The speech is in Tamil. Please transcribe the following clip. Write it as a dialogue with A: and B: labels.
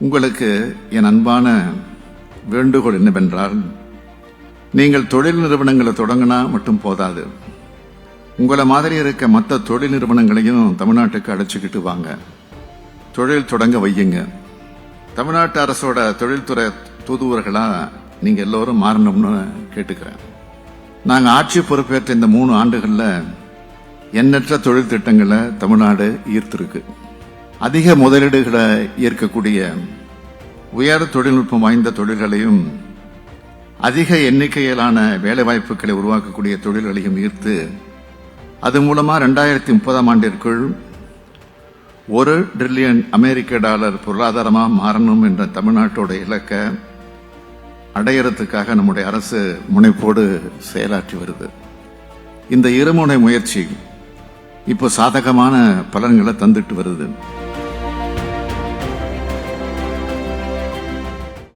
A: உங்களுக்கு என் அன்பான வேண்டுகோள் என்னவென்றால் நீங்கள் தொழில் நிறுவனங்களை தொடங்கினா மட்டும் போதாது. உங்களை மாதிரி இருக்க மற்ற தொழில் நிறுவனங்களையும் தமிழ்நாட்டுக்கு அழைச்சிக்கிட்டு வாங்க. தொழில் தொடங்க வையுங்க. தமிழ்நாட்டு அரசோட தொழில்துறை தூதுவர்களாக நீங்கள் எல்லோரும் மாறணும்னு கேட்டுக்கிறேன். நாங்கள் ஆட்சி பொறுப்பேற்ற இந்த மூணு ஆண்டுகளில் எண்ணற்ற தொழில் திட்டங்களை தமிழ்நாடு ஈர்த்திருக்கு. அதிக முதலீடுகளை ஈர்க்கக்கூடிய உயர் தொழில்நுட்பம் வாய்ந்த தொழில்களையும் அதிக எண்ணிக்கையிலான வேலைவாய்ப்புகளை உருவாக்கக்கூடிய தொழில்களையும் ஈர்த்து அது மூலமாக ரெண்டாயிரத்தி முப்பதாம் ஆண்டிற்குள் ஒரு ட்ரில்லியன் அமெரிக்க டாலர் பொருளாதாரமாக மாறணும் என்ற தமிழ்நாட்டோட இலக்கை அடையறதுக்காக நம்முடைய அரசு முனைப்போடு செயலாற்றி வருது. இந்த இருமுனை முயற்சி இப்போ சாதகமான பலன்களை தந்துட்டு வருது.